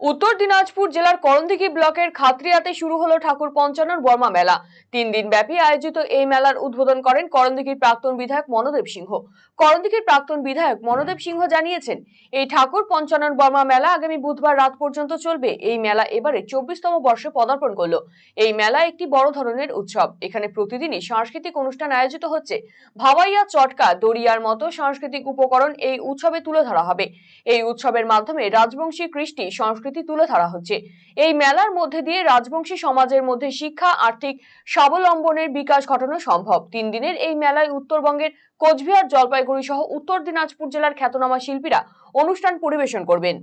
উত্তর দিনাজপুর জেলার করণদিঘি ব্লকের খাত্রিয়াতে শুরু হলো ঠাকুর পঞ্চানন বর্মা মেলা। তিন দিন ব্যাপী আয়োজিত এই মেলার উদ্বোধন করেন করণদিঘির প্রাক্তন বিধায়ক মনোদেব সিংহ। করণদিঘির প্রাক্তন বিধায়ক মনোদেব সিংহ জানিয়েছেন, এই ঠাকুর পঞ্চানন বর্মা মেলা আগামী বুধবার রাত পর্যন্ত চলবে। এই মেলা এবারে চব্বিশতম বর্ষে পদার্পণ করল। এই মেলা একটি বড় ধরনের উৎসব। এখানে প্রতিদিনই সাংস্কৃতিক অনুষ্ঠান আয়োজিত হচ্ছে। ভাওয়াইয়া চটকা, দড়িয়ার মতো সাংস্কৃতিক উপকরণ এই উৎসবে তুলে ধরা হবে। এই উৎসবের মাধ্যমে রাজবংশী কৃষ্টি সংস্কৃতি তুলে ধরা হচ্ছে। এই মেলার মধ্যে দিয়ে রাজবংশী সমাজের মধ্যে শিক্ষা, আর্থিক স্বাবলম্বনের বিকাশ ঘটানো সম্ভব। তিন দিনের এই মেলায় উত্তরবঙ্গের কোচবিহার জলপাইগুড়ি সহ উত্তর দিনাজপুর জেলার খ্যাতনামা শিল্পীরা অনুষ্ঠান পরিবেশন করবেন।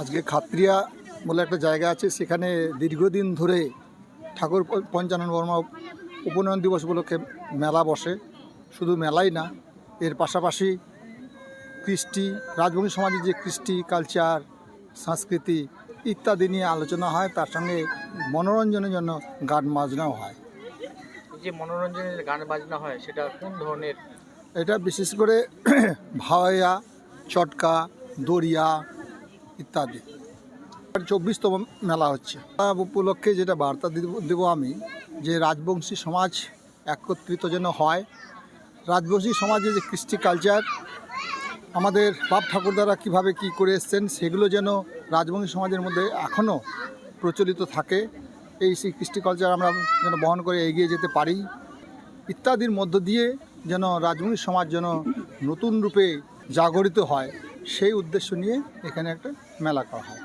আজকে খাত্রিয়া বলে একটা জায়গা আছে, সেখানে দীর্ঘদিন ধরে ঠাকুর পঞ্চানন বর্মা উপনয়ন দিবস উপলক্ষে মেলা বসে। শুধু মেলাই না, এর পাশাপাশি কৃষ্টি রাজবংশী সমাজের যে কৃষ্টি কালচার সংস্কৃতি ইত্যাদি নিয়ে আলোচনা হয় তার সঙ্গে মনোরঞ্জনের জন্য গান বাজনাও হয়। যে মনোরঞ্জনের গান বাজনা হয় সেটা কোন ধরনের? এটা বিশেষ করে ভাওয়াইয়া চটকা দরিয়া ইত্যাদি। চব্বিশতম মেলা হচ্ছে। উপলক্ষে যেটা বার্তা দিব- দেবো আমি যে রাজবংশী সমাজ একত্রিত যেন হয়। রাজবংশী সমাজে যে কৃষ্টি কালচার আমাদের বাপ ঠাকুরদারা কীভাবে কি করে এসছেন, সেগুলো যেন রাজবংশী সমাজের মধ্যে এখনও প্রচলিত থাকে। এই সেই কৃষ্টি কালচার আমরা যেন বহন করে এগিয়ে যেতে পারি। ইত্যাদির মধ্য দিয়ে যেন রাজবংশী সমাজ যেন নতুন রূপে জাগরিত হয়, সেই উদ্দেশ্য নিয়ে এখানে একটা মেলা করা হয়।